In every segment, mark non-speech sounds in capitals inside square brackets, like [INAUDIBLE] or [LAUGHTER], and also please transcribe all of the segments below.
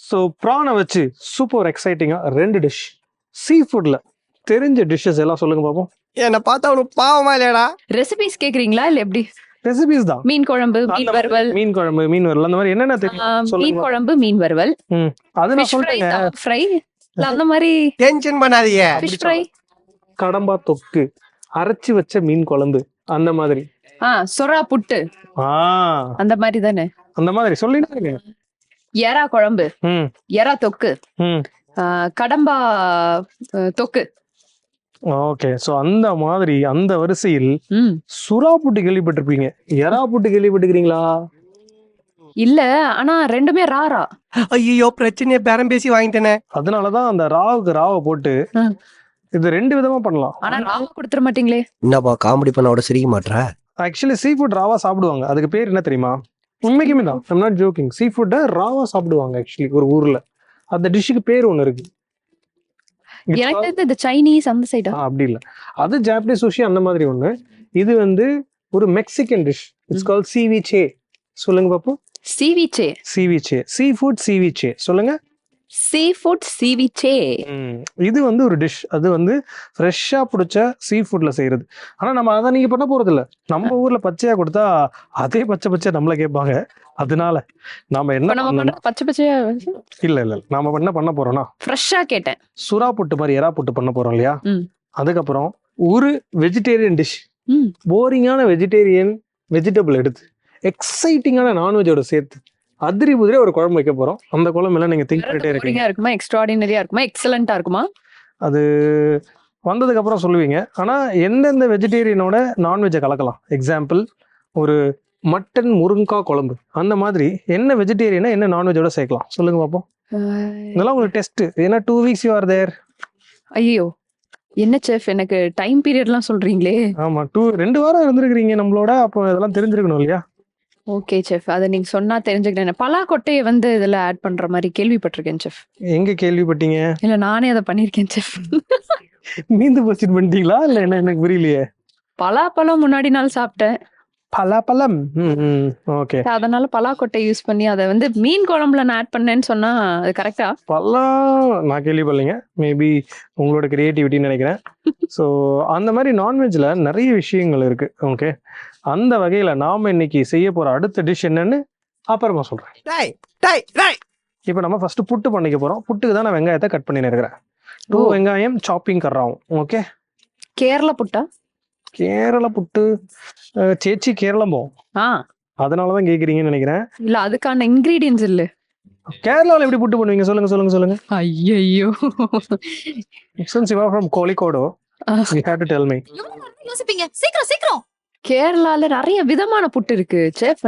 So ப்ரானை வச்சு super எக்ஸைட்டிங்காக ரெண்டு dish சீ ஃபுட்டில் தெரிஞ்ச டிஷ்ஷஸ் எல்லாம் சொல்லுங்க பார்ப்போம் என்ன பார்த்தா அவனுக்கு பாவமா இல்லையாடா. ரெசிபிஸ் கேக்குறீங்களா இல்ல எப்படி? ரெசிபிஸ் தான். மீன் குழம்பு மீன் வறுவல். மீன் குழம்பு மீன் வறுவல் அந்த மாதிரி என்னென்ன தெரியும்? மீன். குழம்பு மீன் வறுவல். அது நான் ஃபிஷ் ஃப்ரை அந்த மாதிரி டென்ஷன் பண்ணாதீங்க. ஃபிஷ் ஃப்ரை கடம்பா தொக்கு அரைச்சி வச்ச மீன் குழம்பு அந்த மாதிரி. ஆ சொரா புட்டு. ஆ. அந்த மாதிரி தானே? அந்த மாதிரி. சொல்லிடுங்க எறா குழம்பு ம். எறா தொக்கு கடம்பா தொக்கு. ஓகே. ஸோ அந்த மாதிரி அந்த வரிசையில் சுறா புட்டு கேள்விப்பட்டிருப்பீங்க. எறா புட்டு கேள்விப்பட்டிருக்கிறீங்களா? இல்ல ஆனா ரெண்டுமே ராரா ஐயோ பிரச்சனையை பேரம் பேசி வாங்கிட்டேனே. அதனாலதான் அந்த ராவுக்கு ராவை போட்டு. இது ரெண்டு விதமா பண்ணலாம். ஆனா ராவா கொடுத்துட மாட்டீங்களே. என்னப்பா காமெடி பண்ண விட சிரிக்க மாட்ற? ஆக்சுவலி சீ ஃபுட் ராவா சாப்பிடுவாங்க. அதுக்கு பேர் என்ன தெரியுமா? உண்மைக்குமே தான். ஐம் நாட் ஜோக்கிங் சீ ஃபுட்டை ராவா சாப்பிடுவாங்க ஆக்சுவலி ஒரு ஊர்ல. அந்த டிஷ்ஷுக்கு பேர் ஒன்று இருக்கு. எனக்கு called- தெரிஞ்சு இந்த சைனீஸ் அந்த சைடா அப்படி இல்லை. அது ஜாப்பனீஸ் சுஷி அந்த மாதிரி ஒன்று இது வந்து ஒரு Mexican dish it's call ceviche சொல்லுங்க பாப்போம். சீவிச்சே சீவிச்சே சீ ஃபுட் சீவிச்சே சொல்லுங்க. சீ ஃபுட் சீவிச்சே இது வந்து ஒரு டிஷ் அது வந்து ஃப்ரெஷ்ஷாக பிடிச்ச சீ ஃபுட்ல செய்யறது ஆனா நம்ம அதை நீங்க பண்ண போறது இல்ல நம்ம ஊர்ல பச்சையா கொடுத்தா அதே பச்சை பச்சை நம்மள கேட்பாங்க. அதனால நாம என்ன பச்சை பச்சையா இல்ல இல்ல. நாம என்ன பண்ண போறோம்னா ஃப்ரெஷ்ஷா கேட்டேன். சுறா புட்டு மாதிரி எறா புட்டு பண்ண போறோம் இல்லையா. அதுக்கப்புறம் ஒரு வெஜிடேரியன் டிஷ். போரிங்கான வெஜிடேரியன் வெஜிடபிள் எடுத்து எக்ஸைட்டிங்கான நான்வெஜோட சேர்த்து அதிரி புதிரி ஒரு குழம்பு வைக்க போறோம். அந்த குழம்புல நீங்க திங்க் பண்ணிட்டே இருக்கீங்க. இருக்குமா எக்ஸ்ட்ராடினரியா இருக்குமா? எக்ஸலண்டா இருக்குமா? அது வந்ததுக்கு அப்புறம் சொல்லுவீங்க. ஆனா எந்தெந்த வெஜிடேரியனோட நான்வெஜ்ஜை கலக்கலாம். எக்ஸாம்பிள் ஒரு மட்டன் முருங்கக்காய் குழம்பு. அந்த மாதிரி என்ன வெஜிடேரியனை என்ன நான்வெஜ்ஜோட சேர்க்கலாம். சொல்லுங்க பார்ப்போம் இதெல்லாம் உங்களுக்கு டெஸ்ட் ஏன்னா two weeks you are there ஐயோ என்ன செஃப் எனக்கு டைம் பீரியட்லாம் சொல்றீங்களே. ஆமா டூ ரெண்டு வாரம் இருந்திருக்கிறீங்க நம்மளோட. அப்போ இதெல்லாம் தெரிஞ்சிருக்கணும் இல்லையா? ஓகே செஃப் அதை நீங்க சொன்னா தெரிஞ்சுக்கிறேன். பலாக்கொட்டையை வந்து இதுல ஆட் பண்ற மாதிரி கேள்விப்பட்டிருக்கேன் செஃப் எங்க கேள்விப்பட்டீங்க? இல்ல நானே அதை பண்ணிருக்கேன் செஃப் மீந்து போச்சிட்டு பண்ணிட்டீங்களா? இல்ல என்ன எனக்கு புரியலையே. பலாப்பழம் முன்னாடி நாள் சாப்பிட்டேன். பலாப்பழம்? ஓகே அதனால பலாக்கொட்டை யூஸ் பண்ணி அதை வந்து மீன் குழம்புல நான் ஆட் பண்ணேன்னு சொன்னா அது கரெக்டா பழம் நான் கேள்விப்படலைங்க. மேபி உங்களோட கிரியேட்டிவிட்டின்னு நினைக்கிறேன். ஸோ அந்த மாதிரி நான்வெஜ்ல நிறைய விஷயங்கள் இருக்கு. ஓகே அந்த வகையில நாம இன்னைக்கு செய்ய போற அடுத்த டிஷ் என்னன்னு அப்புறமா சொல்றேன். டேய் டேய் டேய் இப்போ நம்ம ஃபர்ஸ்ட் புட்டு பண்ணிக்க போறோம். புட்டுக்கு தான் நான் வெங்காயத்தை கட் பண்ணி இருக்கிறேன் டூ ஓ. வெங்காயம் சாப்பிங் கர்றாவும் ஓகே கேரள புட்டா? கேரள புட்டு சேச்சி கேரளம் போகும் ஆ. அதனால தான் கேட்குறீங்கன்னு நினைக்கிறேன். இல்ல அதுக்கான இன்கிரீடியன்ஸ் இல்ல. கேரளாவில் எப்படி புட்டு பண்ணுவீங்க? சொல்லுங்க சொல்லுங்க சொல்லுங்க. ஐயோ are from Kozhikode. you have to tell me. யோசிப்பீங்க? சீக்கிரம் சீக்கிரம். கேரளால நிறைய விதமான புட்டு இருக்கு செஃப்.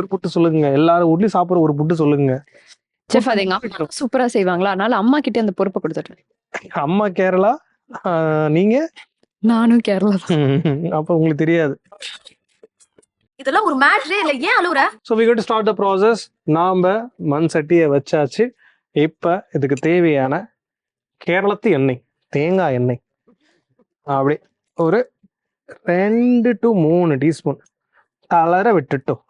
ஒரு புட்டு சொல்லுங்க. எல்லாரும் ஊர்லயும் சாப்பிடுற ஒரு புட்டு சொல்லுங்க. செஃப் அது எங்க அம்மா சூப்பரா செய்வாங்களா? அதனால அம்மா கிட்ட அந்த பொறுப்பை கொடுத்துட்டேன். அம்மா கேரளா? நீங்க? நானும் கேரளா [LAUGHS] அப்ப உங்களுக்கு தெரியாது. இதெல்லாம் ஒரு மேட்ரே இல்ல. ஏன் அழுவுற? So we do start the process நாம மண் சட்டியை வச்சாச்சு. இப்ப இதுக்கு தேவையான கேரளத்து எண்ணெய் தேங்காய் எண்ணெய். அப்படி ஒரு ரெண்டு டு மூணு டீஸ்பூன் தளர விட்டுட்டோம்.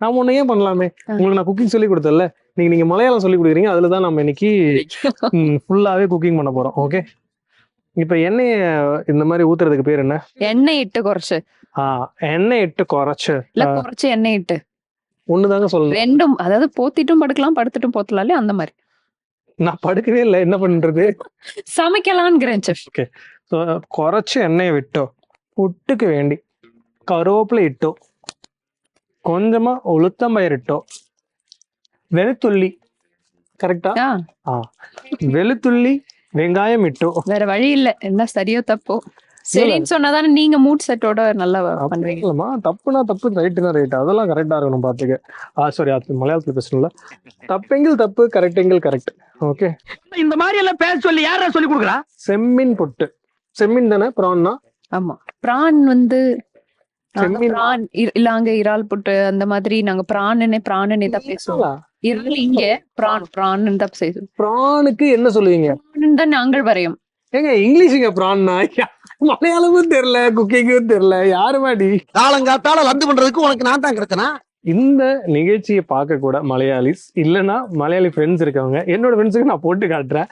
நான் ஒண்ணு ஏன் பண்ணலாமே. உங்களுக்கு நான் குக்கிங் சொல்லி கொடுத்தல நீங்க நீங்க மலையாளம் சொல்லி கொடுக்குறீங்க. அதுல தான் நம்ம இன்னைக்கு ஃபுல்லாவே குக்கிங் பண்ண போறோம். ஓகே இப்ப எண்ணெயை இந்த மாதிரி ஊத்துறதுக்கு பேர் என்ன? எண்ணெய் இட்டு குறைச்சு. ஆ எண்ணெய் இட்டு குறைச்சு. இல்ல குறைச்சு எண்ணெய் இட்டு. ஒண்ணுதாங்க சொல்லணும். ரெண்டும் அதாவது போத்திட்டும் படுக்கலாம் படுத்துட்டும் போத்தலாலே அந்த மாதிரி. நான் படுக்கவே இல்லை. என்ன பண்றது? சமைக்கலாம்ங்கிறேன் செஃப் ஸோ குறைச்சி எண்ணெயை விட்டோம். புட்டுக்கு வேண்டி கருவேப்பிலை இட்டோம் கொஞ்சமா உளுத்தம்பயிர் இட்டோம் வெளுத்துள்ளி கரெக்டா ஆ வெளுத்துள்ளி வெங்காயம் இட்டோம் வேற வழி இல்ல என்ன சரியோ தப்போ சரின்னு சொன்னாதானே நீங்க மூட் செட்டோட நல்லா பண்ணுவீங்க தப்புனா தப்பு ரைட்டு தான் ரைட் அதெல்லாம் கரெக்டா இருக்கணும் பாத்துக்க ஆ சாரி அது மலையாளத்துல பேசணும்ல தப்பெங்கில் தப்பு கரெக்டெங்கில் கரெக்ட் ஓகே இந்த மாதிரி எல்லாம் பேச சொல்லி யாரா சொல்லி கொடுக்குறா செம்மீன் பொட்டு செம்மீன் தானே ப்ரான்னா ஆமா. பிரான் வந்து. பிரான் இ- இல்ல அங்க இறால் புட்டு அந்த மாதிரி நாங்க பிரானுன்னே பிரானுன்னே தான் பேசுவோம். இறால் இங்க பிரான் பிரான் தான் பேசுவோம். ப்ரானுக்கு என்ன சொல்லுவீங்க? தான் நாங்கள் வரையும். ஏங்க இங்கிலீஷுங்க ப்ரான்னா? மலையாளமும் தெரியல குக்கிங்கும் தெரியல யாரு மாடி காலங்காத்தால லந்து பண்றதுக்கு உனக்கு நான் தான் கிடைச்சனா? இந்த நிகழ்ச்சியை பார்க்க கூட மலையாளிஸ் இல்லைன்னா மலையாளி ஃப்ரெண்ட்ஸ் இருக்கவங்க என்னோட ஃப்ரெண்ட்ஸுக்கு நான் போட்டு காட்டுறேன்.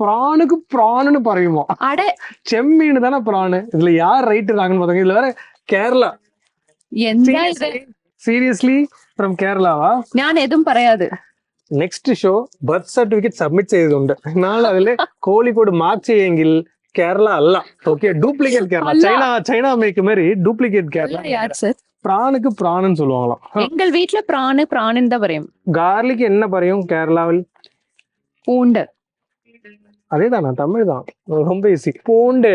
பிராணுக்கு பிராணுன்னு பறையுமா அடே. செம்மீன் தானே பிராணு? இதுல யார் ரைட் இருக்காங்கன்னு பாத்தீங்க இதுல வேற கேரளா. சீரியஸ்லி ஃப்ரம் கேரளாவா? நான் எதுவும் பறையாது next show birth certificate submit செய்தது ചെയ്തിട്ടുണ്ട് നാളെ கோழிக்கோடு കോഴിക്കോട് മാർക്ക് ചെയ്യെങ്കിൽ കേരള അല്ല okay duplicate China China China make മാതിരി ഡ്യൂപ്ലിക്കേറ്റ് കേരള പ്രാണുക്ക് பிராணுன்னு சொல்லுவாங்களாம். எங்கள் வீட்டுல பிராணு பிராணுன்னு தான் പറയും கார்லிக் என்ன பறையும் கேரளாவில்? പൂണ്ട് அதேதானா தமிழ் தான் ரொம்ப ஈஸி பூண்டு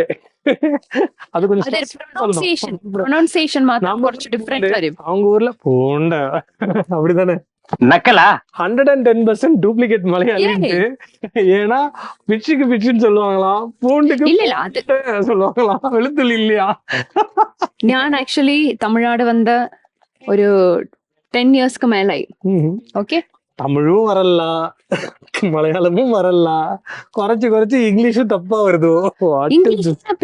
அது கொஞ்சம் அது specific சொல்லணும். പ്രൊനൗൺസിയേഷൻ പ്രൊനൗൺസിയേഷൻ മാത്രം நம்ம കുറച്ച് ഡിഫറെന്റ് വരും அவங்க ஊர்ல பூண்ட அப்படிதானே நக்கலா hundred and ten percent duplicate மலையாளின்ட்டு ஏன்னா பிச்சுக்கு பிச்சுன்னு சொல்லுவாங்களாம் பூண்டுக்கு இல்ல இல்ல அது பூண்டு சொல்லுவாங்களாம் வெளுத்துள்ளி இல்லையா ഞാൻ ആക്ച്വലി തമിഴ്നാട് വന്ന ഒരു ടെൻ ഇയേഴ്സ്ക്ക് മേലായി ம்ஹும். ഓക്കെ தமிழும் வரல மலையாளமும் வரல. குறைச்சு குறைச்சு இங்கிலீஷும் தப்பா வருது?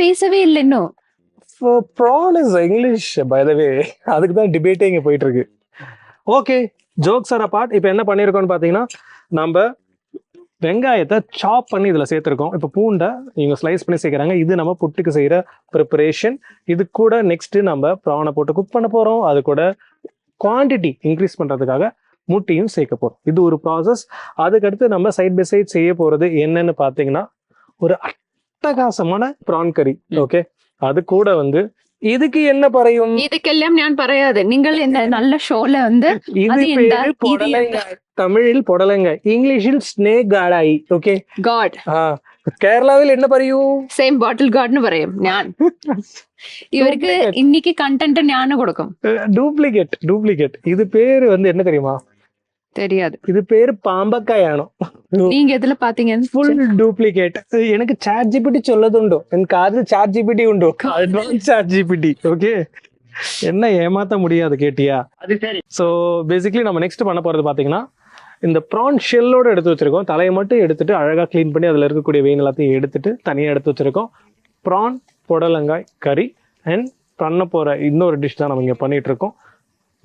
பேசவே இல்லை இன்னும். Prawn is English by the way அதுக்கு தான் டிபேட்டே இங்க போயிட்டு இருக்கு ஓகே ஜோக்ஸ் ஆர் பார்ட் இப்போ என்ன பண்ணியிருக்கோம்னு பார்த்தீங்கன்னா நம்ம வெங்காயத்தை சாப் பண்ணி இதில் சேர்த்துருக்கோம். இப்போ பூண்டை இவங்க ஸ்லைஸ் பண்ணி சேர்க்குறாங்க. இது நம்ம புட்டுக்கு செய்கிற ப்ரிப்பரேஷன் இது கூட நெக்ஸ்ட் நம்ம ப்ரானை போட்டு குக் பண்ண போகிறோம் அது கூட குவாண்டிட்டி இன்க்ரீஸ் பண்ணுறதுக்காக மூட்டையும் சேர்க்க போறோம். இது ஒரு ப்ராசஸ் அதுக்கடுத்து நம்ம சைட் பை சைட் செய்ய போகிறது என்னன்னு பாத்தீங்கன்னா ஒரு அட்டகாசமான ப்ரான் கறி ஓகே அது கூட வந்து இதுக்கு என்ன பறையும்? இதுக்கெல்லாம் நான் பறையாது நீங்கள் இந்த நல்ல ஷோல வந்து இது புடலங்க தமிழில் புடலங்க இங்கிலீஷில் ஸ்னேக் காடாய் ஓகே காட் കേരളാവിൽ എണ്ണ പറയൂ? സെയിം ബോട്ടിൽ ഗാർഡിന് പറയും ഞാൻ. இவருக்கு இன்னைக்கு കണ്ടന്റ് ஞானம் കൊടുക്കും. டூப்ளிகேட் டூப்ளிகேட் இது பேரு வந்து என்ன தெரியுமா தெரியாது இது பேரு பாம்பக்காயானோ நீங்க எதுல பாத்தீங்க ഫുൾ ഡ്യൂപ്ലിക്കേറ്റ് എനിക്ക് ചാറ്റ് ജി പി ടി ചൊല്ലതുണ്ടോ എനിക്ക് അതിൽ ചാറ്റ് ജി പി ടി ഉണ്ടോ advance chat G P T okay என்ன ஏமாத்த முடியாது கேட்டியா அது சரி ஸோ பேசிக்லி நம்ம நெக்ஸ்ட் பண்ண போகிறது பார்த்தீங்கன்னா இந்த ப்ரான் ஷெல்லோட எடுத்து வச்சிருக்கோம் தலையை மட்டும் எடுத்துட்டு அழகாக க்ளீன் பண்ணி அதில் இருக்கக்கூடிய வெயின் எல்லாத்தையும் எடுத்துட்டு தனியாக எடுத்து வச்சிருக்கோம் ப்ரான் புடலங்காய் கறி அண்ட் பண்ண போகிற இன்னொரு டிஷ் தான் நம்ம இங்கே பண்ணிட்டு இருக்கோம்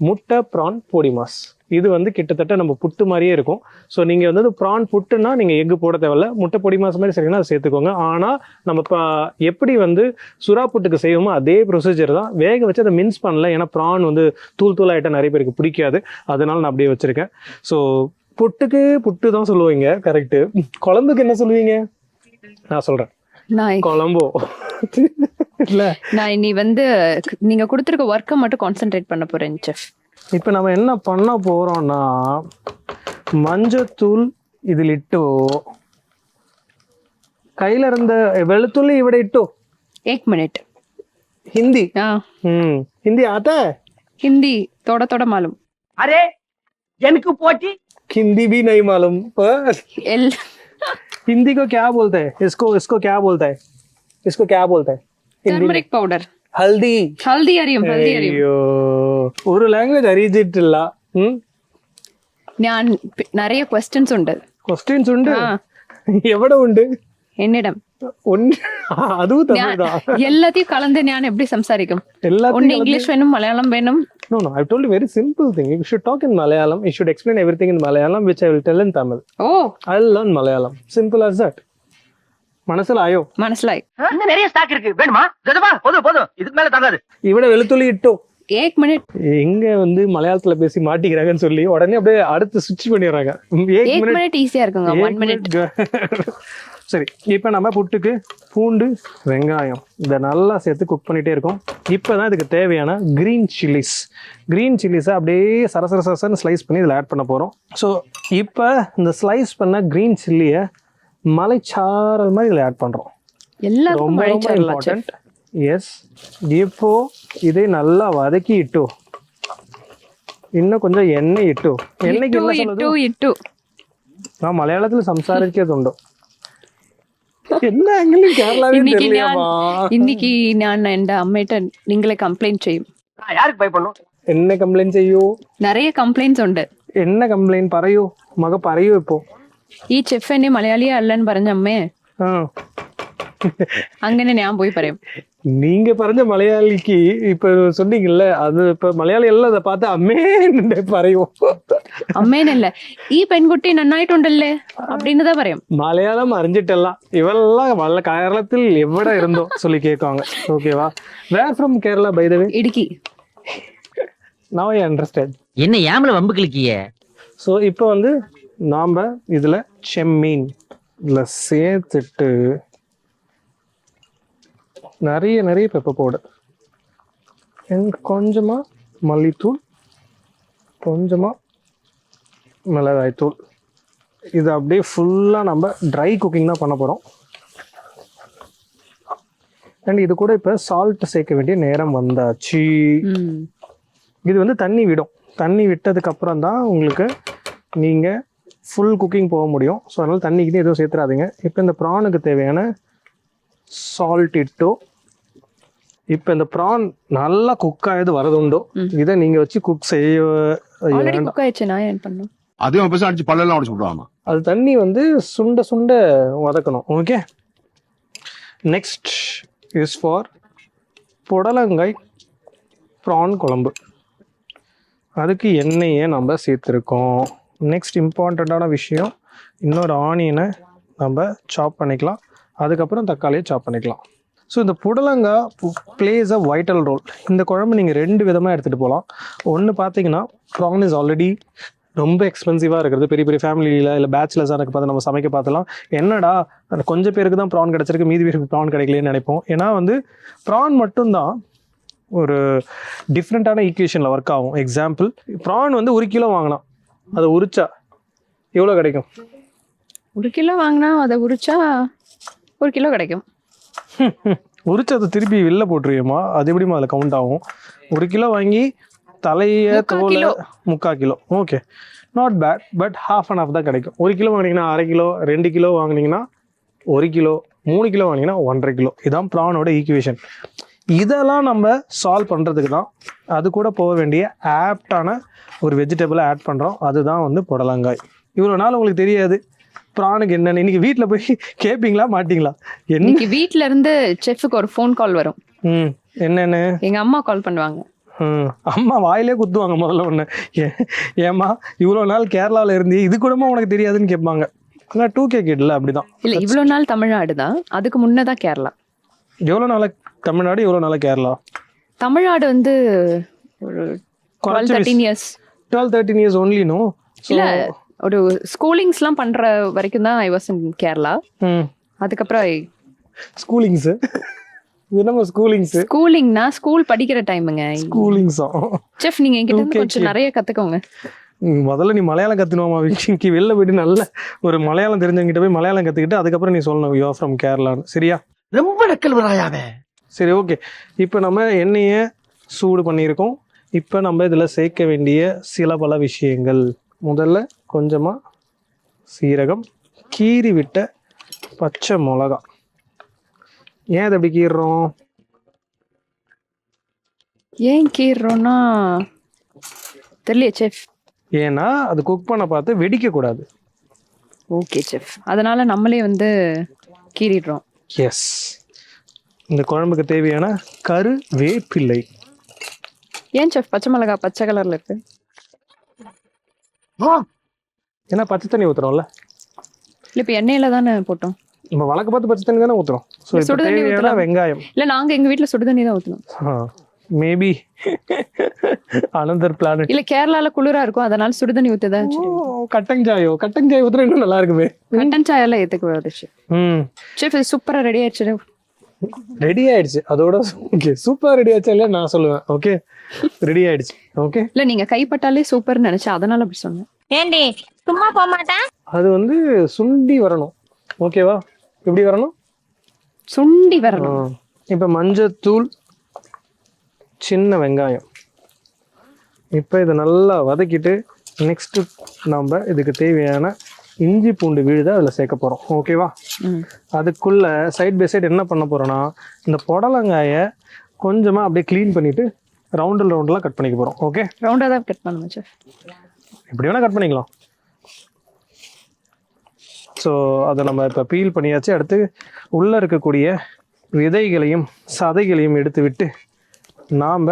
முட்டை ப்ரான் பொடி மாஸ் இது வந்து கிட்டத்தட்ட நம்ம புட்டு மாதிரியே இருக்கும். ஸோ நீங்கள் வந்து ப்ரான் புட்டுன்னா நீங்கள் எக்கு போட தேவையில்ல. முட்டை பொடி மாஸ் மாதிரி செய்யணும்னா அதை சேர்த்துக்கோங்க. ஆனால் நம்ம இப்போ எப்படி வந்து சுறா புட்டுக்கு செய்வோமோ அதே ப்ரொசீஜர் தான். வேக வச்சு அதை மின்ஸ் பண்ணல. ஏன்னா ப்ரான் வந்து தூள் தூளாகிட்ட நிறைய பேருக்கு பிடிக்காது. அதனால நான் அப்படியே வச்சுருக்கேன். ஸோ புட்டுக்கு புட்டு தான் சொல்லுவீங்க. கரெக்டு குழம்புக்கு என்ன சொல்லுவீங்க? நான் சொல்கிறேன் நான் கொலம்போ இல்ல. நான் இனி வந்து நீங்க கொடுத்துருக்க ஒர்க்கை மட்டும் கான்சென்ட்ரேட் பண்ண போறேன் செஃப் இப்போ நம்ம என்ன பண்ண போறோம்னா மஞ்சத்தூள் இதில் இட்டோ கையில இருந்த வெளுத்துள்ளி இவட இட்டோ. ஏக் மினிட் ஹிந்தி. ஹிந்தி ஆத்த? ஹிந்தி தொட தொட மாலும். அரே எனக்கு போட்டி. ஹிந்தி பி. நை மாலும் எல்லாம் हिंदी को क्या बोलते हैं इसको इसको क्या बोलता है इसको क्या बोलता है हिंदी में टर्मरिक पाउडर हल्दी हल्दी അറിയും ഹൽദി അറിയും അയ്യോ ഒരു ലാംഗ്വേജ് അറിയിച്ചിട്ടില്ല ഞാൻ പി- நிறைய ക്വസ്റ്റ്യൻസ് ഉണ്ട് ക്വസ്റ്റ്യൻസ് ഉണ്ട് ആ എവിടെ ഉണ്ട് என்னிடம். எல்லாத்தையும் கலந்து ஞானம் எப்படி சம்சாரிக்கும்? ஒன்னு இங்கிலீஷ் வேணும் மலையாளம் வேணும். No, no, I've told you very simple thing. You should talk in Malayalam. You should explain everything in Malayalam, which I will tell in Tamil. Oh. I'll learn Malayalam. Simple as that. மனசுலாயோ? மனசுலாய். இன்னும் நிறைய stock இருக்கு. வேணுமா? கஜமா போதும் போதும். இதுக்கு மேல தாங்காது. இவனை வெளுத்துள்ளி இட்டோ. ஏக் மினிட். எங்க வந்து மலையாளத்துல பேசி மாட்டிக்கிறாங்கன்னு சொல்லி உடனே அப்படியே அடுத்து சுவிட்ச் பண்ணிடுறாங்க. ஏக் மினிட். ஈஸியா இருக்குங்க. One minute. சரி இப்போ நம்ம புட்டுக்கு பூண்டு வெங்காயம் இதை நல்லா சேர்த்து குக் பண்ணிட்டே இருக்கோம் இப்போ தான் இதுக்கு தேவையான க்ரீன் சில்லிஸ் க்ரீன் சில்லிஸை அப்படியே சரசர சரசரன்னு ஸ்லைஸ் பண்ணி இதில் ஆட் பண்ண போகிறோம் ஸோ இப்போ இந்த ஸ்லைஸ் பண்ண க்ரீன் சில்லியை மலைச்சாரல் மாதிரி இதில் ஆட் பண்ணுறோம் எல்லாருக்கும் ரொம்ப மழை ரொம்ப சாரலா இம்பார்ட்டன்ட் எஸ் இப்போ இதை நல்லா வதக்கி இட்டோ இன்னும் கொஞ்சம் எண்ணெய் ഇട്ടു എണ്ണയ്ക്ക് ഇട്ടു என்ன ഇട്ടു சொல்லுது ഇട്ടു நான் மலையாளத்தில் സംസാരിച്ചതുണ്ടോ എന്നാങ്കിലും കേരളാവിൽ இன்னைக்கு நான் தெரியலையாமா இன்னைக்கு நான் என் அம்மிட்ட நீங்களே கம்ப்ளைண்ட் செய்யும் நான் யாருக்கு பயப்படணும் എന്നെ കംപ്ലൈന്റ് ചെയ്യൂ நிறைய കംപ്ലൈന്റ്സ് ഉണ്ട് എന്നെ കംപ്ലൈന്റ് പറയൂ മക പറയൂ ഇപ്പോ ഈ ചെഫ് എന്നെ മലയാളിയെ അല്ലെന്ന് പറഞ്ഞ അമ്മേ ആ അങ്ങനെ ഞാൻ പോയി പറയും நீங்க പറഞ്ഞ மலையாளிக்கு இப்ப சொன்னீங்கல்ல அது இப்ப மலையாளி எல்லாம் அதை பார்த்து அம்மேன்னு பறையும் അമ്മേനല്ല ഈ പെൺകുട്ടി നന്നായിട്ടുണ്ടല്ലേ அப்படின்னுதான் പറയും மலையாளம் அறிஞ்சிட்டெல்லாம் இவெல்லாம் வல்ல கேரளத்தில் எவ்வளோ இருந்தோம் சொல்லி கேட்காங்க ஓகேவா where from Kerala by the way Idukki now I understand என்ன ஏமல வம்பு கிழக்கிய ஸோ இப்போ வந்து நாம் இதில் செம்மீன் இதில் சேர்த்துட்டு நிறைய நிறைய பெப்பர் பவுடர் கொஞ்சமாக மல்லித்தூள் கொஞ்சமாக மிளகாய்த்தூள் இது அப்படியே ஃபுல்லாக நம்ம ட்ரை குக்கிங் தான் பண்ண போகிறோம் அண்ட் இது கூட இப்போ சால்ட் சேர்க்க வேண்டிய நேரம் வந்தாச்சு. இது வந்து தண்ணி விடும். தண்ணி விட்டதுக்கு அப்புறம் தான் உங்களுக்கு நீங்கள் ஃபுல் குக்கிங் போக முடியும். ஸோ அதனால் தண்ணிக்கிட்டே எதுவும் சேர்த்துறாதீங்க. இப்போ இந்த ப்ரானுக்கு தேவையான சால்ட் இட்டோ இப்போ இந்த ப்ரான் நல்லா குக் ஆயது வரதுண்டோ. இதை நீங்கள் வச்சு குக் செய்ய குக் ஆயிடுச்சு நான் ஏன் பண்ணும் அதையும் பெருசா அடிச்சு பல்லெல்லாம் உடச்சு விடுவாமா அது தண்ணி வந்து சுண்ட சுண்ட வதக்கணும் ஓகே நெக்ஸ்ட் இஸ் ஃபார் புடலங்காய் ப்ரான் குழம்பு. அதுக்கு எண்ணெயை நம்ம சேர்த்துருக்கோம். நெக்ஸ்ட் இம்பார்ட்டண்ட்டான விஷயம் இன்னொரு ஆனியனை நம்ம சாப் பண்ணிக்கலாம். அதுக்கப்புறம் தக்காளியை சாப் பண்ணிக்கலாம். ஸோ இந்த புடலங்காய் பிளேஸ் அ வைட்டல் ரோல் இந்த குழம்பு நீங்கள் ரெண்டு விதமாக எடுத்துகிட்டு போகலாம் ஒன்று பார்த்தீங்கன்னா ப்ரான் இஸ் ஆல்ரெடி ரொம்ப எக்ஸ்பென்சிவாக இருக்கிறது. பெரிய பெரிய ஃபேமிலியில் இல்லை பேச்சுலர்ஸாக எனக்கு பார்த்து நம்ம சமைக்க பார்த்தலாம் என்னடா கொஞ்சம் பேருக்கு தான் ப்ரான் கிடச்சிருக்கு மீதி பேருக்கு ப்ரான் கிடைக்கலன்னு நினைப்போம். ஏன்னா வந்து ப்ரான் மட்டும்தான் ஒரு டிஃப்ரெண்ட்டான ஈக்குவேஷனில் ஒர்க் ஆகும். எக்ஸாம்பிள் ப்ரான் வந்து ஒரு கிலோ வாங்கலாம் அதை உரிச்சா எவ்வளோ கிடைக்கும்? ஒரு கிலோ வாங்கினா அதை உரிச்சா ஒரு கிலோ கிடைக்கும். உரிச்சு அதை திருப்பி வெளில போட்டுருவியம்மா. அது எப்படிமா அதில் கவுண்ட் ஆகும்? ஒரு கிலோ வாங்கி தலைய தோலை கிலோ. முக்கால் kilo. Okay not bad but half and half தான் கிடைக்கும். ஒரு கிலோ வாங்கினீங்கன்னா அரை கிலோ ரெண்டு கிலோ வாங்கினீங்கன்னா ஒரு கிலோ மூணு கிலோ வாங்கினீங்கன்னா ஒன்றரை கிலோ. இதான் ப்ரானோட ஈக்குவேஷன் இதெல்லாம் நம்ம சால்வ் பண்ணுறதுக்கு தான் அது கூட போக வேண்டிய ஆப்டான ஒரு வெஜிடபிளை ஆட் பண்ணுறோம் அதுதான் வந்து புடலங்காய். இவ்வளோ நாள் உங்களுக்கு தெரியாது. ப்ரானுக்கு என்னென்னு? இன்னைக்கு வீட்டில் போய் கேட்பீங்களா மாட்டீங்களா? இன்னைக்கு வீட்ல இருந்து செஃப்க்கு ஒரு ஃபோன் கால் வரும். ம் என்னென்னு? எங்க அம்மா கால் பண்ணுவாங்க. அம்மா வாயிலே குத்துவாங்க முதல்ல ஒன்று ஏம்மா இவ்வளோ நாள் கேரளாவில் இருந்து இது கூடமா உனக்கு தெரியாதுன்னு கேட்பாங்க. ஆனால் டூ கே கிட்ல அப்படிதான். இல்ல இவ்வளவு நாள் தமிழ்நாடு தான் அதுக்கு முன்னதான் கேரளா. எவ்வளோ நாளாக தமிழ்நாடு எவ்வளோ நாளாக கேரளா? தமிழ்நாடு வந்து ஒரு twelve thirteen years twelve thirteen years only no இல்ல ஒரு ஸ்கூலிங்ஸ்லாம் பண்ற வரைக்கும் தான் ஐ வாஸ் இன் கேரளா ம். அதுக்கப்புறம் ஸ்கூலிங்ஸு இது நம்ம ஸ்கூலிங்ஸு ஸ்கூலிங்னா ஸ்கூல் படிக்கிற டைமுங்க ஸ்கூலிங்ஸா செஃப் நீங்க என்கிட்ட இருந்து 2K கொஞ்சம் நிறைய கத்துக்கோங்க. முதல்ல நீ மலையாளம் கற்றுணுவாமா விக்கிக்கு வெளில போயிட்டு நல்ல ஒரு மலையாளம் தெரிஞ்சவங்கிட்ட போய் மலையாளம் கற்றுக்கிட்டு அதுக்கப்புறம் நீ சொல்லணும் யூ ஃப்ரம் கேரளான்னு சரியா? ரொம்ப நக்கல் வராயாவே சரி ஓகே இப்போ நம்ம எண்ணெயை சூடு பண்ணியிருக்கோம். இப்போ நம்ம இதில் சேர்க்க வேண்டிய சில பல விஷயங்கள். முதல்ல கொஞ்சமாக சீரகம் கீறி விட்ட பச்சை மிளகா. ஏன் அதை அப்படி கீறுறோம்? ஏன் கீறோம்னா தெரியல செஃப் ஏன்னா அது குக் பண்ண பார்த்து வெடிக்கக்கூடாது ஓகே செஃப் அதனால நம்மளே வந்து கீறிடுறோம். எஸ் இந்த குழம்புக்கு தேவையான கரு வேப்பிள்ளை ஏன் செஃப் பச்சை மிளகா பச்சை கலர்ல இருக்கு. ஏன்னா பச்சை தண்ணி ஊற்றுறோம்ல இல்ல இப்ப எண்ணெயில தானே போட்டோம். நம்ம வழக்கு பார்த்து பச்சை தண்ணி தானே ஸோ இப்போ சுடு தண்ணி ஊத்தலாம். வெங்காயம். இல்ல நாங்க எங்க வீட்ல சுடு தண்ணி தான் ஊத்தணும். மேபி அனந்தர் பிளானட் இல்ல கேரளால குளிரா இருக்கும் அதனால சுடு தண்ணி ஊத்ததான் கட்டஞ்சாயோ கட்டஞ்சாய் ஊத்துற இன்னும் நல்லா இருக்குமே. கட்டன் சாய் எல்லாம் ஏத்துக்கூடாது செஃப் ம். செஃப் இது சூப்பரா ரெடி ஆயிடுச்சு ரெடி ஆயிடுச்சு. அதோட ஓகே சூப்பர் ரெடி ஆச்சு இல்லையா? நான் சொல்லுவேன். ஓகே ரெடி ஆயிடுச்சு. ஓகே இல்ல நீங்க கைப்பட்டாலே சூப்பர்னு நினைச்சேன். அதனால அப்படி சொன்னேன். ஏண்டி? சும்மா போக மாட்டேன் அது வந்து சுண்டி வரணும். ஓகேவா எப்படி வரணும்? சுண்டி வரணும். இப்ப மஞ்சத்தூள் சின்ன வெங்காயம். இப்போ இதை நல்லா வதக்கிட்டு நெக்ஸ்ட் நம்ம இதுக்கு தேவையான இஞ்சி பூண்டு விழுதை அதில் சேர்க்க போகிறோம் ஓகேவா. அதுக்குள்ள சைட் பை சைடு என்ன பண்ண போறோம்னா இந்த புடலங்காயை கொஞ்சமாக அப்படியே க்ளீன் பண்ணிட்டு ரவுண்டில் ரவுண்டெலாம் கட் பண்ணிக்க போகிறோம் ஓகே ரவுண்டா தான் கட் பண்ணுங்க செஃப் எப்படி வேணால் கட் பண்ணிக்கலாம். ஸோ அதை நம்ம இப்போ பீல் பண்ணியாச்சு. அடுத்து உள்ளே இருக்கக்கூடிய விதைகளையும் சதைகளையும் எடுத்து விட்டு நாம்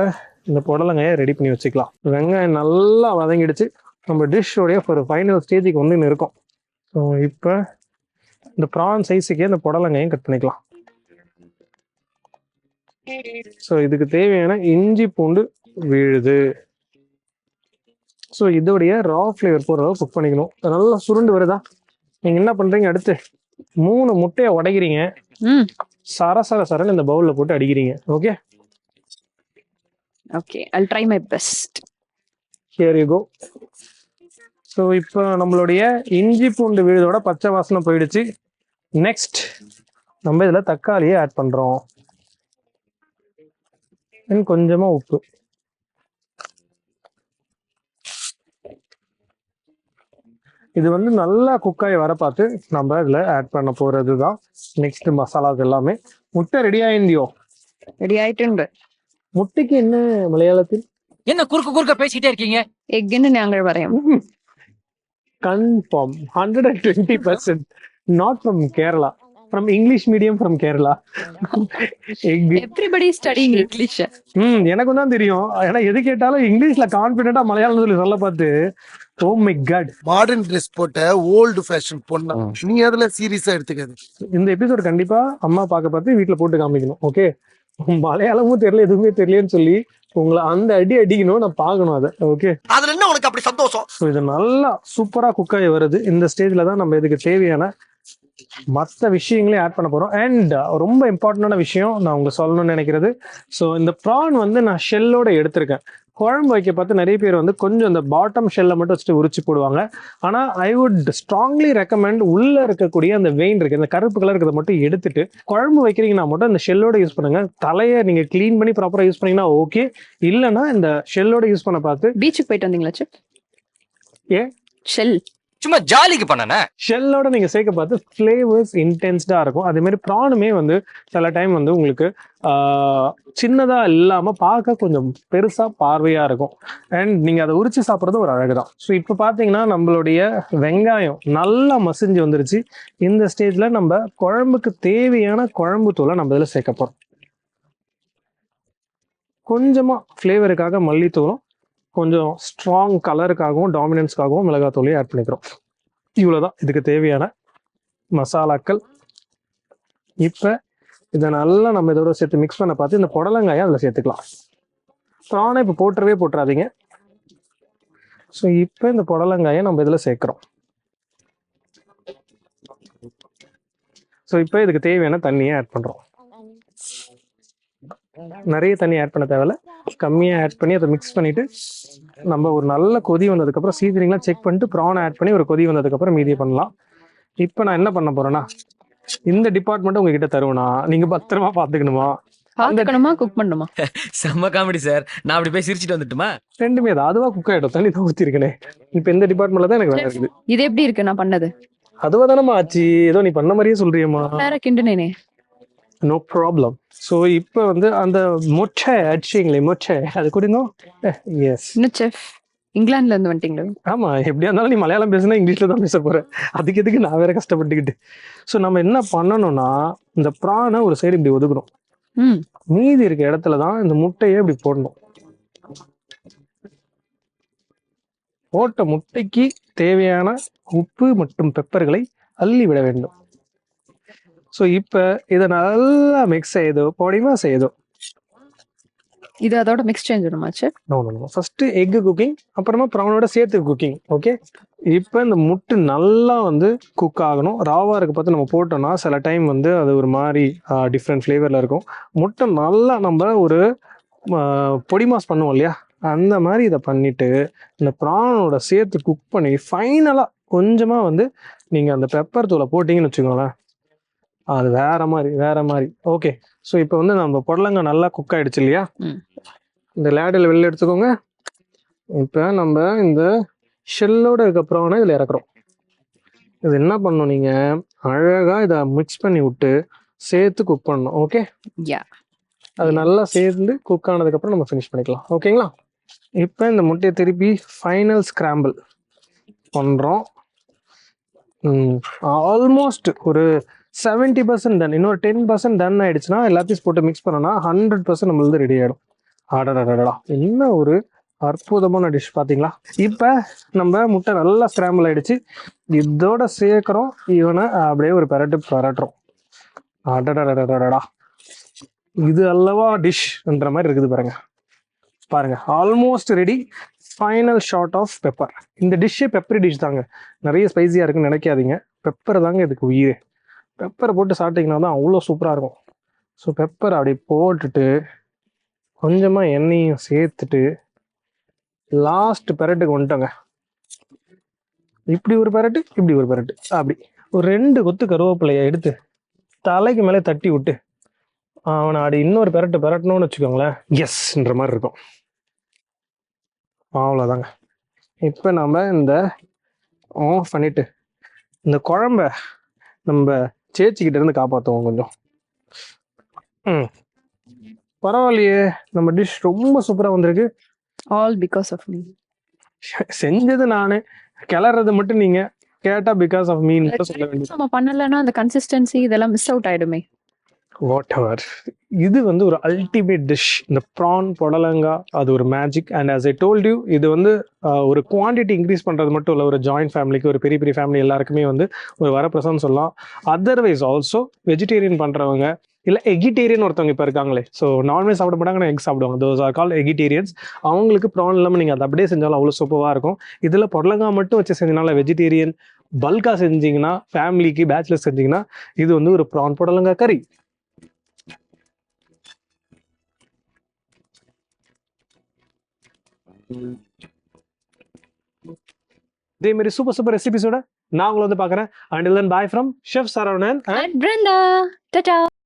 இந்த புடலங்காயை ரெடி பண்ணி வச்சுக்கலாம். வெங்காயம் நல்லா வதங்கிடுச்சு. நம்ம டிஷ்ஷோடைய ஒரு ஃபைனல் ஸ்டேஜுக்கு வந்து இன்னும் இருக்கும் ஸோ இப்போ இந்த ப்ரான் சைஸுக்கே இந்த புடலங்காயும் கட் பண்ணிக்கலாம். ஸோ இதுக்கு தேவையான இஞ்சி பூண்டு விழுது. ஸோ இதோடைய ரா ஃப்ளேவர் போகிற அளவு குக் பண்ணிக்கணும். நல்லா சுருண்டு வருதா? நீங்கள் என்ன பண்ணுறீங்க அடுத்து மூணு முட்டையை உடைக்கிறீங்க. சர சர சரன்னு இந்த பவுலில் போட்டு அடிக்கிறீங்க. Okay okay I try my best here you go so இப்போ நம்மளுடைய இஞ்சி பூண்டு விழுதோட பச்சை வாசனை போயிடுச்சு. நெக்ஸ்ட் நம்ம இதில் தக்காளியை ஆட் பண்ணுறோம் அண்ட் கொஞ்சமாக உப்பு. இது வந்து நல்லா குக்காய் வர பார்த்து நம்ம இதில் ஆட் பண்ண போகிறது தான் நெக்ஸ்ட் மசாலாஸ் எல்லாமே. முட்டை ரெடி ஆயிருந்தியோ? ரெடி ஆயிட்டு முட்டைக்கு என்ன மலையாளத்தில்? என்ன குறுக்க குறுக்க பேசிட்டே இருக்கீங்க? எக்குன்னு நாங்கள் வரையும். Confirm hundred and twenty percent not from Kerala from English medium from Kerala everybody studying English hmm எனக்கும் தான் தெரியும். ஏன்னா எது கேட்டாலும் இங்கிலீஷ்ல கான்பிடண்டா மலையாளம் சொல்லி சொல்ல பார்த்து oh my God modern dress போட்ட ஓல்டு ஃபேஷன் பொண்ணா. நீ அதுல சீரியஸா எடுத்துக்காது. இந்த எபிசோட் கண்டிப்பா அம்மா பார்க்க பார்த்து வீட்ல போட்டு காமிக்கணும் ஓகே மலையாளமும் தெரியல எதுவுமே தெரியலன்னு சொல்லி உங்களை அந்த அடி அடிக்கணும் நான் பார்க்கணும் அதை ஓகே அதுல என்ன உனக்கு அப்படி சந்தோஷம்? இது நல்லா சூப்பரா குக் ஆகி வருது. இந்த ஸ்டேஜ்ல தான் நம்ம இதுக்கு தேவையான மற்ற விஷயங்களையும் ஆட் பண்ண போறோம். அண்ட் ரொம்ப இம்பார்ட்டண்டான விஷயம் நான் உங்களுக்கு சொல்லணும்னு நினைக்கிறது. ஸோ இந்த ப்ரான் வந்து நான் ஷெல்லோட எடுத்திருக்கேன். குழம்பு வைக்க பார்த்து நிறைய பேர் வந்து கொஞ்சம் இந்த பாட்டம் ஷெல்லை மட்டும் வச்சுட்டு உரிச்சு போடுவாங்க. ஆனால் ஐ வுட் ஸ்ட்ராங்லி ரெக்கமெண்ட் உள்ள இருக்கக்கூடிய அந்த வெயின் இருக்கு இந்த கருப்பு கலர் இருக்கிறத மட்டும் எடுத்துட்டு குழம்பு வைக்கிறீங்கன்னா மட்டும் இந்த ஷெல்லோட யூஸ் பண்ணுங்க. தலையை நீங்க க்ளீன் பண்ணி ப்ராப்பராக யூஸ் பண்ணீங்கன்னா ஓகே இல்லைன்னா இந்த ஷெல்லோட யூஸ் பண்ண பார்த்து பீச்சுக்கு போயிட்டு வந்தீங்களா ஏன்? ஷெல் சும்மா ஜாலிக்கு பண்ணனே? ஷெல்லோட நீங்க சேர்க்க பார்த்து ஃப்ளேவர்ஸ் இன்டென்ஸ்டா இருக்கும். அதே மாதிரி ப்ரானுமே வந்து சில டைம் வந்து உங்களுக்கு சின்னதா இல்லாம பார்க்க கொஞ்சம் பெருசா பார்வையா இருக்கும். அண்ட் நீங்க அதை உரிச்சு சாப்பிட்றது ஒரு அழகு தான் ஸோ இப்போ பார்த்தீங்கன்னா நம்மளுடைய வெங்காயம் நல்லா மசிஞ்சு வந்துருச்சு. இந்த ஸ்டேஜ்ல நம்ம குழம்புக்கு தேவையான குழம்பு தூளை நம்ம இதில் சேர்க்க போறோம். கொஞ்சமா ஃப்ளேவருக்காக மல்லித்தூளும் கொஞ்சம் ஸ்ட்ராங் கலருக்காகவும் டாமினன்ஸ்க்காகவும் மிளகாத்தூளையும் ஆட் பண்ணிக்கிறோம். இவ்வளோதான் இதுக்கு தேவையான மசாலாக்கள். இப்போ இதை நல்லா நம்ம இதோட சேர்த்து மிக்ஸ் பண்ண பார்த்து இந்த புடலங்காயை அதில் சேர்த்துக்கலாம். ப்ரானை இப்போ போட்டுறவே போட்டுறாதீங்க. ஸோ இப்போ இந்த புடலங்காயை நம்ம இதில் சேர்க்குறோம். ஸோ இப்போ இதுக்கு தேவையான தண்ணியை ஆட் பண்ணுறோம் நிறைய தண்ணி ஆட் பண்ண தேவையில்ல. கம்மியாக ஆட் பண்ணி அதை மிக்ஸ் பண்ணிட்டு நம்ம ஒரு நல்ல கொதி வந்ததுக்கப்புறம் சீசனிங்லாம் செக் பண்ணிட்டு ப்ரான் ஆட் பண்ணி ஒரு கொதி வந்ததுக்கப்புறம் மீதியை பண்ணலாம். இப்போ நான் என்ன பண்ண போறேன்னா இந்த டிபார்ட்மெண்ட் உங்ககிட்ட தருவேனா? நீங்க பத்திரமா பாத்துக்கணுமா? பாத்துக்கணுமா குக் பண்ணணுமா? [LAUGHS] செம்ம காமெடி சார் நான் அப்படி போய் சிரிச்சிட்டு வந்துட்டுமா? ரெண்டுமே அது அதுவா குக் ஆயிடும். தண்ணி தான் ஊத்திருக்கேனே. இப்போ இந்த டிபார்ட்மெண்ட்ல தான் எனக்கு வேலை இருக்குது. இது எப்படி இருக்கு நான் பண்ணது? அதுவா தானம்மா ஆச்சு. ஏதோ நீ பண்ண மாதிரியே சொல்றியம்மா. வேற கிண்டுனேனே. நோ ப்ராப்ளம் ஸோ இப்போ வந்து அந்த மொச்சை அடிச்சிங்களே மொச்சை. அது கொடுங்க? எஸ் இன்னும் செஃப்? இங்கிலாந்துல இருந்து வந்துட்டீங்களா? ஆமா எப்படியா இருந்தாலும் நீ மலையாளம் பேசுனா இங்கிலீஷ்ல தான் பேச போற. அதுக்கு எதுக்கு நான் வேற கஷ்டப்பட்டுக்கிட்டு? ஸோ நம்ம என்ன பண்ணணும்னா இந்த ப்ரானை ஒரு சைடு இப்படி ஒதுக்கணும் ம். மீதி இருக்க இடத்துல தான் இந்த முட்டையை இப்படி போடணும். போட்ட முட்டைக்கு தேவையான உப்பு மற்றும் பெப்பர்களை அள்ளி விட வேண்டும். ஸோ இப்போ இதை நல்லா மிக்ஸ் செய்யுதோ பொடிமா செய்யுதோ இது அதோட மிக்ஸ் சேஞ்ச் பண்ணுமா chef no no first egg cooking அப்புறமா ப்ரௌனோட சேர்த்து குக்கிங் ஓகே இப்போ இந்த முட்டை நல்லா வந்து குக் ஆகணும். ராவா இருக்க பார்த்து நம்ம போட்டோம்னா சில டைம் வந்து அது ஒரு மாதிரி டிஃப்ரெண்ட் ஃப்ளேவரில் இருக்கும். முட்டை நல்லா நம்ம ஒரு பொடி மாஸ் பண்ணுவோம் இல்லையா? அந்த மாதிரி இதை பண்ணிட்டு இந்த ப்ரானோட சேர்த்து குக் பண்ணி ஃபைனலாக கொஞ்சமாக வந்து நீங்கள் அந்த பெப்பர் தூளை போட்டிங்கன்னு வச்சுக்கோங்களேன். அது வேற மாதிரி வேற மாதிரி. ஓகே ஸோ இப்போ வந்து நம்ம புடலங்காய் நல்லா குக் ஆயிடுச்சு இல்லையா. இந்த லேடில் வெளில எடுத்துக்கோங்க. இப்போ நம்ம இந்த ஷெல்லோட இதுக்கப்புறம் இதில் இறக்குறோம். இது என்ன பண்ணணும் நீங்கள் அழகாக இதை மிக்ஸ் பண்ணி விட்டு சேர்த்து குக் பண்ணணும். ஓகே யா அது நல்லா சேர்ந்து குக் ஆனதுக்கப்புறம் நம்ம ஃபினிஷ் பண்ணிக்கலாம். ஓகேங்களா இப்போ இந்த முட்டையை திருப்பி ஃபைனல் ஸ்கிராம்பிள் பண்ணுறோம் ஆல்மோஸ்ட் ஒரு செவன்ட்டி பர்சன்ட் டன் இன்னொரு டென் பர்சன்ட் டன் ஆயிடுச்சுன்னா எல்லாத்தையும் போட்டு மிக்ஸ் பண்ணோம்னா ஹண்ட்ரட் பர்சன்ட் நம்மளது ரெடி ஆகிடும் ஆடடடடா என்ன ஒரு அற்புதமான டிஷ் பார்த்தீங்களா இப்போ நம்ம முட்டை நல்லா ஸ்கிராம்பிள் ஆகிடுச்சு இதோட சேர்க்குறோம். இவனை அப்படியே ஒரு பெரட்டு பரட்டுறோம். அடடடடடடா இது அல்லவா டிஷ்ன்ற மாதிரி இருக்குது பாருங்க. பாருங்க. Almost ready final shot of pepper இந்த டிஷ்ஷே பெப்பரி டிஷ் தாங்க. நிறைய ஸ்பைசியாக இருக்குன்னு நினைக்காதீங்க. பெப்பர் தாங்க இதுக்கு உயிர். பெப்பரை போட்டு சாப்பிட்டீங்கன்னா தான் அவ்வளோ சூப்பராக இருக்கும். ஸோ பெப்பர் அப்படி போட்டுட்டு கொஞ்சமாக எண்ணெயும் சேர்த்துட்டு லாஸ்ட் பெரட்டுக்கு வந்துட்டோங்க. இப்படி ஒரு பெரட்டு இப்படி ஒரு பெரட்டு அப்படி. ஒரு ரெண்டு கொத்து கருவேப்பிலையை எடுத்து தலைக்கு மேலே தட்டி விட்டு அவனை அப்படி இன்னொரு பெரட்டு பெரட்டணும்னு வச்சுக்கோங்களேன் எஸ்ன்ற மாதிரி இருக்கும். அவ்வளோதாங்க இப்போ நம்ம இந்த ஆஃப் பண்ணிட்டு இந்த குழம்ப நம்ம சேச்சிக்கிட்ட இருந்து காப்பாற்றுவோம் கொஞ்சம். ம். பரவாயில்லையே நம்ம டிஷ் ரொம்ப சூப்பராக வந்திருக்கு. ஆல் பிகாஸ் ஆஃப் மீ செஞ்சது நானே கிளறது மட்டும் நீங்க கேட்டா பிகாஸ் ஆஃப் மீன் சொல்ல வேண்டியது. நம்ம பண்ணலன்னா அந்த கன்சிஸ்டன்சி இதெல்லாம் மிஸ் அவுட் ஆயிடுமே. வாட் எவர் இது வந்து ஒரு அல்டிமேட் டிஷ் இந்த ப்ரான் புடலங்கா அது ஒரு magic and as I told you இது வந்து ஒரு குவாண்டிட்டி இன்க்ரீஸ் பண்ணுறது மட்டும் இல்லை ஒரு ஜாயிண்ட் ஃபேமிலிக்கு ஒரு பெரிய பெரிய ஃபேமிலி எல்லாருக்குமே வந்து ஒரு வரப்பிரசாதம் சொல்லலாம். அதர்வைஸ் ஆல்சோ வெஜிடேரியன் பண்ணுறவங்க இல்லை எகிடேரியன் ஒருத்தவங்க இப்போ இருக்காங்களே. ஸோ நான்வெஜ் சாப்பிட மாட்டாங்க எக் சாப்பிடுவாங்க. தோஸ் ஆர் கால் எகிடேரியன்ஸ் அவங்களுக்கு ப்ரான் இல்லாமல் நீங்கள் அதை அப்படியே செஞ்சாலும் அவ்வளோ சூப்பராக இருக்கும். இதில் புடலங்கா மட்டும் வச்சு செஞ்சனால வெஜிடேரியன் பல்காக செஞ்சீங்கன்னா ஃபேமிலிக்கு பேச்சுலர் செஞ்சீங்கன்னா இது வந்து ஒரு ப்ரான் புடலங்கா கறி. இதே மாதிரி சூப்பர் சூப்பர் ரெசிபிஸோட நான் உங்களை வந்து பார்க்குறேன் and then bye from chef Saravanan and ta-ta.